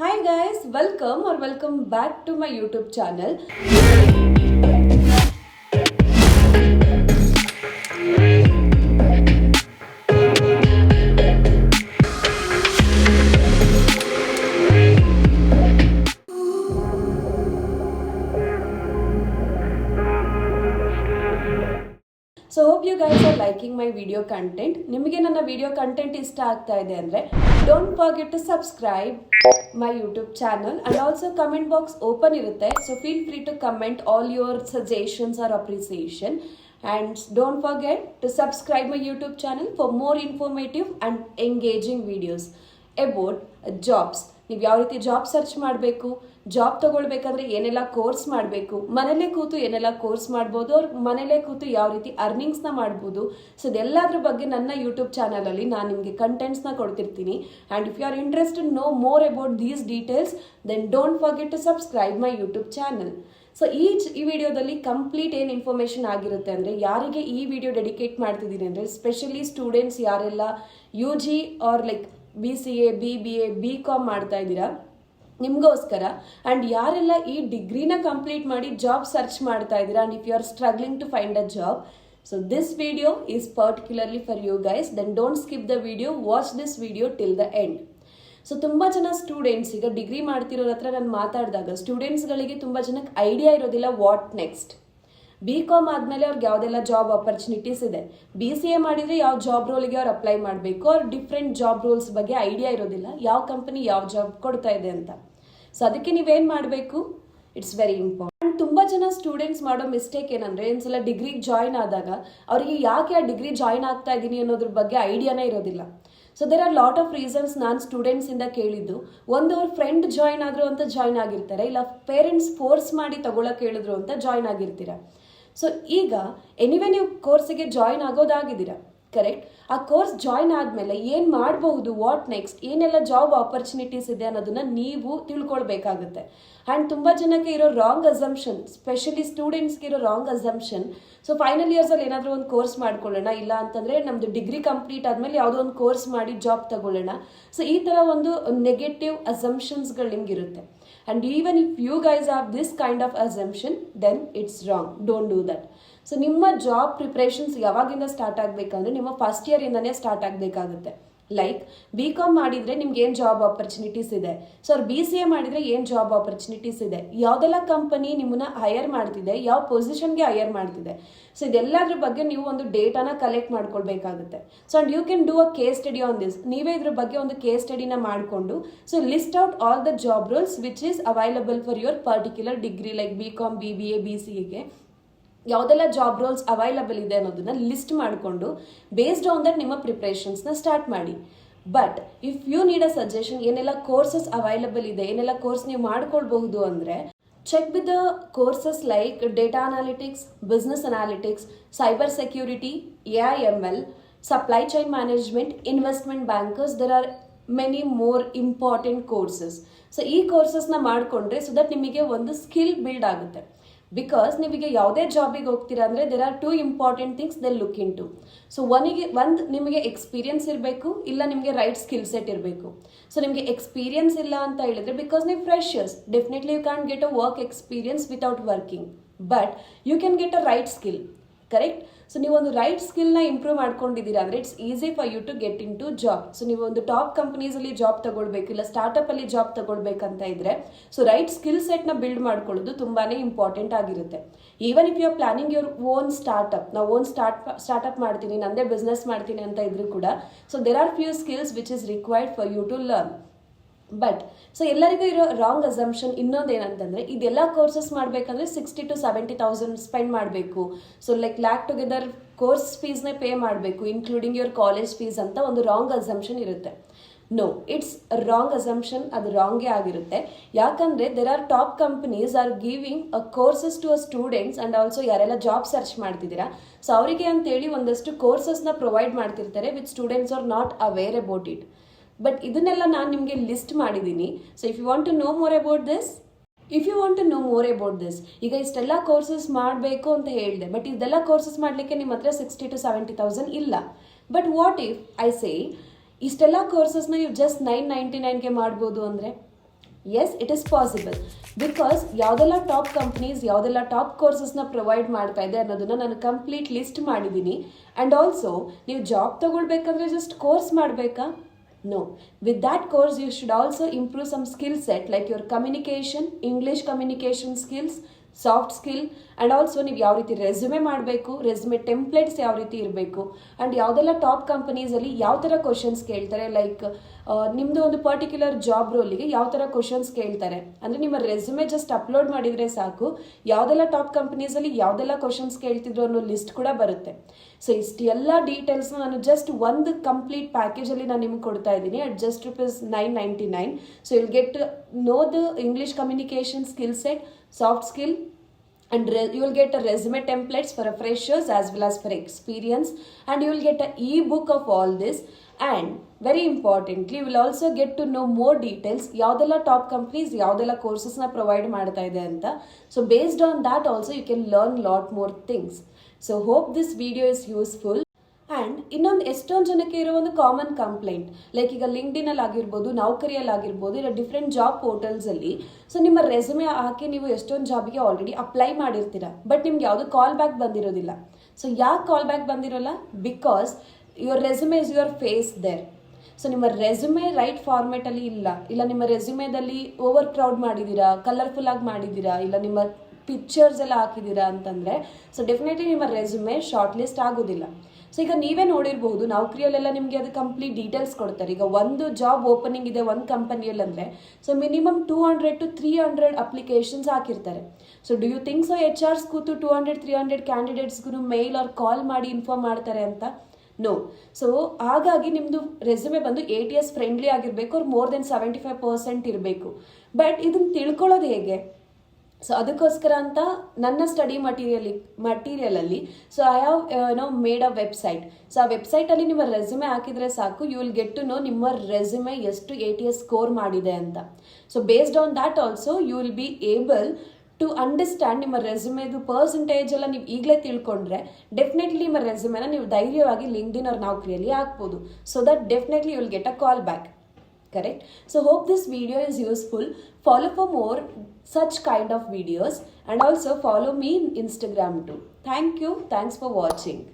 Hi guys welcome are welcome back to my YouTube channel so hope you guys are liking my video content ನಿಮಗೆ ನನ್ನ video content ಇಷ್ಟ ಆಗ್ತಾ ಇದೆ ಅಂದರೆ Don't forget to subscribe my YouTube channel, and also comment box open irutte, so feel free to comment all your suggestions or appreciation. And don't forget to subscribe my YouTube channel for more informative and engaging videos about jobs. ನೀವು ಯಾವ ರೀತಿ job search ಮಾಡಬೇಕು job ತಗೊಳ್ಬೇಕಾದ್ರೆ ಏನೆಲ್ಲ course ಮಾಡಬೇಕು ಮನೇಲೇ ಕೂತು ಏನೆಲ್ಲ ಕೋರ್ಸ್ ಮಾಡ್ಬೋದು ಅವ್ರ ಮನೇಲೇ ಕೂತು ಯಾವ ರೀತಿ ಅರ್ನಿಂಗ್ಸ್ನ ಮಾಡ್ಬೋದು ಸೊ ಇದೆಲ್ಲದ್ರ ಬಗ್ಗೆ ನನ್ನ ಯೂಟ್ಯೂಬ್ ಚಾನಲಲ್ಲಿ ನಾನು ನಿಮಗೆ ಕಂಟೆಂಟ್ಸ್ನ ಕೊಡ್ತಿರ್ತೀನಿ and if you are interested know more about these details then don't forget to subscribe my YouTube channel so ಈ ಈ ವಿಡಿಯೋದಲ್ಲಿ ಕಂಪ್ಲೀಟ್ ಏನು ಇನ್ಫಾರ್ಮೇಷನ್ ಆಗಿರುತ್ತೆ ಅಂದರೆ ಯಾರಿಗೆ ಈ ವಿಡಿಯೋ ಡೆಡಿಕೇಟ್ ಮಾಡ್ತಿದ್ದೀನಿ ಅಂದರೆ ಸ್ಪೆಷಲಿ ಸ್ಟೂಡೆಂಟ್ಸ್ ಯಾರೆಲ್ಲ U G are like B C A B B A B com ಮಾಡ್ತಾ ಇದ್ದೀರಾ ನಿಮಗೋಸ್ಕರ ಆ್ಯಂಡ್ ಯಾರೆಲ್ಲ ಈ ಡಿಗ್ರಿನ ಕಂಪ್ಲೀಟ್ ಮಾಡಿ ಜಾಬ್ ಸರ್ಚ್ ಮಾಡ್ತಾ ಇದ್ದೀರಾ and if you are struggling to find a job so this video is particularly for you guys then don't skip the video watch this video till the end so ತುಂಬ ಜನ students ಈಗ degree ಮಾಡ್ತಿರೋರ ಹತ್ರ ನಾನು ಮಾತಾಡಿದಾಗ ಸ್ಟೂಡೆಂಟ್ಸ್ಗಳಿಗೆ ತುಂಬ ಜನಕ್ಕೆ idea ಇರೋದಿಲ್ಲ what next B com ಆದಮೇಲೆ ಅವ್ರಿಗೆ ಯಾವುದೆಲ್ಲ ಜಾಬ್ ಅಪರ್ಚುನಿಟೀಸ್ ಇದೆ ಬಿ ಸಿ ಎ ಮಾಡಿದರೆ ಯಾವ ಜಾಬ್ ರೋಲ್ಗೆ ಅವ್ರು ಅಪ್ಲೈ ಮಾಡಬೇಕು ಅವ್ರ ಡಿಫ್ರೆಂಟ್ ಜಾಬ್ ರೋಲ್ಸ್ ಬಗ್ಗೆ ಐಡಿಯಾ ಇರೋದಿಲ್ಲ ಯಾವ ಕಂಪನಿ ಯಾವ ಜಾಬ್ ಕೊಡ್ತಾ ಇದೆ ಅಂತ ಸೊ ಅದಕ್ಕೆ ನೀವೇನು ಮಾಡಬೇಕು ಇಟ್ಸ್ ವೆರಿ ಇಂಪಾರ್ಟೆಂಟ್ ತುಂಬ ಜನ ಸ್ಟೂಡೆಂಟ್ಸ್ ಮಾಡೋ ಮಿಸ್ಟೇಕ್ ಏನಂದ್ರೆ ಒಂದ್ಸಲ ಡಿಗ್ರಿ ಜಾಯ್ನ್ ಆದಾಗ ಅವರಿಗೆ ಯಾಕೆ ಆ ಡಿಗ್ರಿ ಜಾಯ್ನ್ ಆಗ್ತಾ ಇದ್ದೀನಿ ಅನ್ನೋದ್ರ ಬಗ್ಗೆ ಐಡಿಯಾನೇ ಇರೋದಿಲ್ಲ so there are lot of reasons ನಾನು ಇಂದ ಕೇಳಿದ್ದು ಒಂದು ಅವ್ರ ಫ್ರೆಂಡ್ ಜಾಯ್ನ್ ಆದ್ರು ಅಂತ ಜಾಯ್ನ್ ಆಗಿರ್ತಾರೆ ಇಲ್ಲ ಪೇರೆಂಟ್ಸ್ ಫೋರ್ಸ್ ಮಾಡಿ ತಗೊಳಕ್ಕೆ ಹೇಳಿದ್ರು ಅಂತ ಜಾಯಿನ್ ಆಗಿರ್ತೀರ ಸೊ ಈಗ ಎನಿವೆ ನೀವು ಕೋರ್ಸಿಗೆ ಜಾಯ್ನ್ ಆಗೋದಾಗಿದ್ದೀರಾ ಕರೆಕ್ಟ್ ಆ ಕೋರ್ಸ್ ಜಾಯ್ನ್ ಆದಮೇಲೆ ಏನು ಮಾಡಬಹುದು ವಾಟ್ ನೆಕ್ಸ್ಟ್ ಏನೆಲ್ಲ ಜಾಬ್ ಆಪರ್ಚುನಿಟೀಸ್ ಇದೆ ಅನ್ನೋದನ್ನು ನೀವು ತಿಳ್ಕೊಳ್ಬೇಕಾಗುತ್ತೆ ಆ್ಯಂಡ್ ತುಂಬ ಜನಕ್ಕೆ ಇರೋ ರಾಂಗ್ ಅಸಂಪ್ಷನ್ ಸ್ಪೆಷಲಿ ಸ್ಟೂಡೆಂಟ್ಸ್ಗೆ ಇರೋ ರಾಂಗ್ ಅಸಂಪ್ಷನ್ ಸೊ ಫೈನಲ್ ಇಯರ್ಸಲ್ಲಿ ಏನಾದರೂ ಒಂದು ಕೋರ್ಸ್ ಮಾಡ್ಕೊಳ್ಳೋಣ ಇಲ್ಲ ಅಂತಂದರೆ ನಮ್ಮದು ಡಿಗ್ರಿ ಕಂಪ್ಲೀಟ್ ಆದಮೇಲೆ ಯಾವುದೋ ಒಂದು ಕೋರ್ಸ್ ಮಾಡಿ ಜಾಬ್ ತಗೊಳ್ಳೋಣ ಸೊ ಈ ಥರ ಒಂದು ನೆಗೆಟಿವ್ ಅಸಂಪ್ಷನ್ಸ್ಗಳು ಹಿಂಗಿರುತ್ತೆ And even if you guys have this kind of assumption, then it's wrong. Don't do that. So ನಿಮ್ಮ ಜಾಬ್ ಪ್ರಿಪ್ರೇಷನ್ಸ್ ಯಾವಾಗಿಂದ ಸ್ಟಾರ್ಟ್ ಆಗಬೇಕಂದ್ರೆ ನಿಮ್ಮ ಫಸ್ಟ್ ಇಯರಿಂದನೇ ಸ್ಟಾರ್ಟ್ ಆಗಬೇಕಾಗುತ್ತೆ ಲೈಕ್ ಬಿ ಕಾಮ್ ಮಾಡಿದರೆ ನಿಮ್ಗೆ ಏನು ಜಾಬ್ ಆಪರ್ಚುನಿಟೀಸ್ ಇದೆ ಸರ್ ಬಿ ಸಿ ಎ ಮಾಡಿದರೆ ಏನು ಜಾಬ್ ಆಪರ್ಚುನಿಟೀಸ್ ಇದೆ ಯಾವುದೆಲ್ಲ ಕಂಪನಿ ನಿಮ್ಮನ್ನ ಹೈಯರ್ ಮಾಡ್ತಿದೆ ಯಾವ ಪೊಸಿಷನ್ಗೆ ಹೈಯರ್ ಮಾಡ್ತಿದೆ ಸೊ ಇದೆಲ್ಲದ್ರ ಬಗ್ಗೆ ನೀವು ಒಂದು ಡೇಟಾನ collect ಮಾಡ್ಕೊಳ್ಬೇಕಾಗುತ್ತೆ so and you can do a case study on this ನೀವೇ ಇದ್ರ ಬಗ್ಗೆ ಒಂದು ಕೇಸ್ ಸ್ಟಡಿನ ಮಾಡಿಕೊಂಡು so list out all the job roles which is available for your particular degree like B com B B A B C ಎಗೆ ಯಾವುದೆಲ್ಲ job rolls available ಇದೆ ಅನ್ನೋದನ್ನ ಲಿಸ್ಟ್ ಮಾಡಿಕೊಂಡು ಬೇಸ್ಡ್ ಆನ್ ದಟ್ ನಿಮ್ಮ ಪ್ರಿಪ್ರೇಷನ್ಸ್ನ ಸ್ಟಾರ್ಟ್ ಮಾಡಿ but if you need a suggestion ಏನೆಲ್ಲ courses available ಇದೆ ಏನೆಲ್ಲ ಕೋರ್ಸ್ ನೀವು ಮಾಡ್ಕೊಳ್ಬಹುದು ಅಂದರೆ check with the courses like data analytics business analytics cyber security A I M L supply chain management investment bankers there are many more important courses so ಈ ಕೋರ್ಸಸ್ನ ಮಾಡಿಕೊಂಡ್ರೆ so that ನಿಮಗೆ ಒಂದು ಸ್ಕಿಲ್ ಬಿಲ್ಡ್ ಆಗುತ್ತೆ because ನಿಮಗೆ ಯಾವುದೇ ಜಾಬಿಗೆ ಹೋಗ್ತೀರಾ ಅಂದರೆ there are two important things they'll look into so ಒನಿಗೆ ಒಂದು ನಿಮಗೆ ಎಕ್ಸ್ಪೀರಿಯನ್ಸ್ ಇರಬೇಕು ಇಲ್ಲ ನಿಮಗೆ ರೈಟ್ ಸ್ಕಿಲ್ ಸೆಟ್ ಇರಬೇಕು ಸೊ ನಿಮಗೆ ಎಕ್ಸ್ಪೀರಿಯನ್ಸ್ ಇಲ್ಲ ಅಂತ ಹೇಳಿದ್ರೆ ಬಿಕಾಸ್ ನೀವು freshers definitely you can get a work experience without working but you can get a right skill correct so ಒಂದು ರೈಟ್ ಸ್ಕಿಲ್ನ ಇಂಪ್ರೂವ್ ಮಾಡ್ಕೊಂಡಿದ್ದೀರಾ ಅಂದ್ರೆ it's easy for you to get into job so ನೀವು ಒಂದು top ಕಂಪ್ನೀಸಲ್ಲಿ job ತಗೊಳ್ಬೇಕು ಇಲ್ಲ ಅಲ್ಲಿ job ತಗೊಳ್ಬೇಕಂತ ಇದ್ರೆ ಸೊ ರೈಟ್ ಸ್ಕಿಲ್ ಸೆಟ್ನ ಬಿಲ್ಡ್ ಮಾಡ್ಕೊಳ್ಳೋದು ತುಂಬಾನೇ ಇಂಪಾರ್ಟೆಂಟ್ ಆಗಿರುತ್ತೆ even if you are planning your own startup ನಾವು ಓನ್ ಸ್ಟಾರ್ಟ್ ಸ್ಟಾರ್ಟಪ್ ಮಾಡ್ತೀನಿ ನಂದೇ ಬಿಸ್ನೆಸ್ ಮಾಡ್ತೀನಿ ಅಂತ ಇದ್ರು ಕೂಡ so there are few skills which is required for you to learn but so ಎಲ್ಲರಿಗೂ ಇರೋ ರಾಂಗ್ ಅಸಂಪ್ಷನ್ ಇನ್ನೊಂದು ಏನಂತಂದರೆ ಇದೆಲ್ಲ ಕೋರ್ಸಸ್ ಮಾಡಬೇಕಂದ್ರೆ sixty to seventy thousand spend ಮಾಡಬೇಕು so like lakh together course ಫೀಸ್ನೇ pay ಮಾಡಬೇಕು ಇನ್ಕ್ಲೂಡಿಂಗ್ ಯುವರ್ ಕಾಲೇಜ್ ಫೀಸ್ ಅಂತ ಒಂದು ರಾಂಗ್ ಅಸಂಪ್ಷನ್ ಇರುತ್ತೆ ನೋ ಇಟ್ಸ್ ರಾಂಗ್ ಅಸಂಪ್ಷನ್ ಅದು ರಾಂಗೇ ಆಗಿರುತ್ತೆ ಯಾಕಂದರೆ there are top companies are giving a courses to a students and also ಯಾರೆಲ್ಲ ಜಾಬ್ ಸರ್ಚ್ ಮಾಡ್ತಿದ್ದೀರಾ ಸೊ ಅವರಿಗೆ ಅಂತೇಳಿ ಒಂದಷ್ಟು ಕೋರ್ಸಸ್ನ ಪ್ರೊವೈಡ್ ಮಾಡ್ತಿರ್ತಾರೆ with students are not aware about it but ಇದನ್ನೆಲ್ಲ ನಾನು ನಿಮಗೆ ಲಿಸ್ಟ್ ಮಾಡಿದ್ದೀನಿ so if you want to know more about this if you want to know more about this ಈಗ ಇಷ್ಟೆಲ್ಲ ಕೋರ್ಸಸ್ ಮಾಡಬೇಕು ಅಂತ ಹೇಳಿದೆ ಬಟ್ ಇದೆಲ್ಲ ಕೋರ್ಸಸ್ ಮಾಡಲಿಕ್ಕೆ ನಿಮ್ಮ ಹತ್ರ ಸಿಕ್ಸ್ಟಿ ಟು ಸೆವೆಂಟಿ ತೌಸಂಡ್ ಇಲ್ಲ but what if I say ಇಷ್ಟೆಲ್ಲ ಕೋರ್ಸಸ್ನ ನೀವು ಜಸ್ಟ್ ನೈನ್ ನೈಂಟಿ ನೈನ್ಗೆ ಮಾಡ್ಬೋದು ಅಂದರೆ yes it is possible because ಯಾವುದೆಲ್ಲ ಟಾಪ್ ಕಂಪ್ನೀಸ್ ಯಾವುದೆಲ್ಲ ಟಾಪ್ ಕೋರ್ಸಸ್ನ ಪ್ರೊವೈಡ್ ಮಾಡ್ತಾ ಇದೆ ಅನ್ನೋದನ್ನು ನಾನು ಕಂಪ್ಲೀಟ್ ಲಿಸ್ಟ್ ಮಾಡಿದ್ದೀನಿ ಆ್ಯಂಡ್ ಆಲ್ಸೋ ನೀವು ಜಾಬ್ ತಗೊಳ್ಬೇಕಂದ್ರೆ ಜಸ್ಟ್ ಕೋರ್ಸ್ ಮಾಡಬೇಕಾ No. With that course, you should also improve some skill set like your communication, English communication skills, soft skill and also ನೀವು ಯಾವ ರೀತಿ ರೆಸ್ಯೂಮೆ resume, ರೆಸ್ಯೂಮೆ ಟೆಂಪ್ಲೇಟ್ಸ್ ಯಾವ ರೀತಿ ಇರಬೇಕು ಆ್ಯಂಡ್ ಯಾವುದೆಲ್ಲ ಟಾಪ್ ಕಂಪನೀಸಲ್ಲಿ ಯಾವ ಥರ ಕ್ವಶನ್ಸ್ ಕೇಳ್ತಾರೆ ಲೈಕ್ ನಿಮ್ಮದು ಒಂದು ಪರ್ಟಿಕ್ಯುಲರ್ ಜಾಬ್ ರೋಲಿಗೆ ಯಾವ ಥರ ಕ್ವಶನ್ಸ್ ಕೇಳ್ತಾರೆ ಅಂದರೆ ನಿಮ್ಮ ರೆಸ್ಯೂಮೆ ಜಸ್ಟ್ ಅಪ್ಲೋಡ್ ಮಾಡಿದರೆ ಸಾಕು ಯಾವುದೆಲ್ಲ ಟಾಪ್ ಕಂಪ್ನೀಸಲ್ಲಿ ಯಾವುದೆಲ್ಲ ಕ್ವಶನ್ಸ್ ಕೇಳ್ತಿದ್ರು ಅನ್ನೋ ಲಿಸ್ಟ್ ಕೂಡ ಬರುತ್ತೆ ಸೊ ಎಲ್ಲ ಡೀಟೇಲ್ಸ್ನ ನಾನು ಜಸ್ಟ್ ಒಂದು ಕಂಪ್ಲೀಟ್ ಪ್ಯಾಕೇಜಲ್ಲಿ ನಾನು ನಿಮ್ಗೆ ಕೊಡ್ತಾ ಇದ್ದೀನಿ at just rupees nine ninety nine so will get know the English communication skill set soft skill you will will get a templates for for freshers as well as for experience and you will get a e book of all this and very importantly will also get to know more details ಯಾವುದೆಲ್ಲ top companies ಯಾವುದೆಲ್ಲ ಕೋರ್ಸಸ್ನ provide ಮಾಡ್ತಾ ಇದೆ ಅಂತ so based on that also you can learn lot more things so hope this video is useful and ಇನ್ನೊಂದು ಎಷ್ಟೊಂದು ಜನಕ್ಕೆ ಇರೋ ಒಂದು ಕಾಮನ್ ಕಂಪ್ಲೇಂಟ್ ಲೈಕ್ ಈಗ ಲಿಂಕ್ಡಿನಲ್ಲಿ ಆಗಿರ್ಬೋದು ನೌಕರಿಯಲ್ಲಿ ಆಗಿರ್ಬೋದು ಇಲ್ಲ ಡಿಫ್ರೆಂಟ್ ಜಾಬ್ ಪೋರ್ಟಲ್ಸಲ್ಲಿ ಸೊ ನಿಮ್ಮ ರೆಸ್ಯೂಮೆ ಹಾಕಿ ನೀವು ಎಷ್ಟೊಂದು ಜಾಬ್ಗೆ ಆಲ್ರೆಡಿ ಅಪ್ಲೈ ಮಾಡಿರ್ತೀರ ಬಟ್ ನಿಮ್ಗೆ ಯಾವುದು ಕಾಲ್ ಬ್ಯಾಕ್ ಬಂದಿರೋದಿಲ್ಲ ಸೊ ಯಾಕೆ call back ಬಂದಿರೋಲ್ಲ because your resume is your face there so ನಿಮ್ಮ ರೆಸ್ಯೂಮೆ ರೈಟ್ ಅಲ್ಲಿ ಇಲ್ಲ ಇಲ್ಲ ನಿಮ್ಮ ರೆಸ್ಯೂಮೆದಲ್ಲಿ ಓವರ್ ಕ್ರೌಡ್ ಮಾಡಿದ್ದೀರಾ ಕಲರ್ಫುಲ್ ಆಗಿ ಮಾಡಿದ್ದೀರಾ ಇಲ್ಲ ನಿಮ್ಮ ಪಿಕ್ಚರ್ಸ್ ಎಲ್ಲ ಹಾಕಿದ್ದೀರಾ ಅಂತಂದರೆ ಸೊ ಡೆಫಿನೆಟ್ಲಿ ನಿಮ್ಮ ರೆಸ್ಯೂಮೆ ಶಾರ್ಟ್ ಲಿಸ್ಟ್ ಆಗೋದಿಲ್ಲ ಸೊ ಈಗ ನೀವೇ ನೋಡಿರಬಹುದು ನೌಕರಿಯಲ್ಲೆಲ್ಲ ನಿಮಗೆ ಅದು ಕಂಪ್ಲೀಟ್ ಡೀಟೇಲ್ಸ್ ಕೊಡ್ತಾರೆ ಈಗ ಒಂದು ಜಾಬ್ ಓಪನಿಂಗ್ ಇದೆ ಒಂದು ಕಂಪನಿಯಲ್ಲಿ ಅಂದರೆ so minimum two hundred to three hundred applications ಹಾಕಿರ್ತಾರೆ so do you think so H Rs ಕೂತು ಟೂ ಹಂಡ್ರೆಡ್ ತ್ರೀ ಹಂಡ್ರೆಡ್ ಕ್ಯಾಂಡಿಡೇಟ್ಸ್ಗೂ ಮೇಲ್ ಅವ್ರು ಕಾಲ್ ಮಾಡಿ ಇನ್ಫಾರ್ಮ್ ಮಾಡ್ತಾರೆ ಅಂತ ನೋ ಸೊ ಹಾಗಾಗಿ ನಿಮ್ಮದು ರೆಸ್ಯೂಮೆ ಬಂದು ಎ ಟಿ ಎಸ್ ಫ್ರೆಂಡ್ಲಿ ಆಗಿರಬೇಕು ಅವ್ರು more than seventy five percent ಇರಬೇಕು ಬಟ್ ಇದನ್ನು ತಿಳ್ಕೊಳ್ಳೋದು ಹೇಗೆ ಸೊ ಅದಕ್ಕೋಸ್ಕರ ಅಂತ ನನ್ನ study material ಮಟೀರಿಯಲಲ್ಲಿ so I have no made a website so ಆ ವೆಬ್ಸೈಟಲ್ಲಿ ನಿಮ್ಮ ರೆಸ್ಯೂಮೆ ಹಾಕಿದರೆ ಸಾಕು you will get to know ನಿಮ್ಮ ರೆಸ್ಯೂಮೆ ಎಷ್ಟು ಎ ಟಿ ಎಸ್ ಸ್ಕೋರ್ ಮಾಡಿದೆ ಅಂತ so based on that also you will be able to understand ನಿಮ್ಮ ರೆಸ್ಯೂಮ್ ಪರ್ಸೆಂಟೇಜ್ ಎಲ್ಲ ನೀವು ಈಗಲೇ ತಿಳ್ಕೊಂಡ್ರೆ ಡೆಫಿನೆಟ್ಲಿ ನಿಮ್ಮ ರೆಸ್ಯೂಮೆನ ನೀವು ಧೈರ್ಯವಾಗಿ ಲಿಂಕ್ಡ್ ಇನ್ ಅವ್ರ ನೌಕರಿಯಲ್ಲಿ ಹಾಕ್ಬೋದು so that definitely will get a call back correct so hope this video is useful follow for more such kind of videos and also follow me Instagram too thank you thanks for watching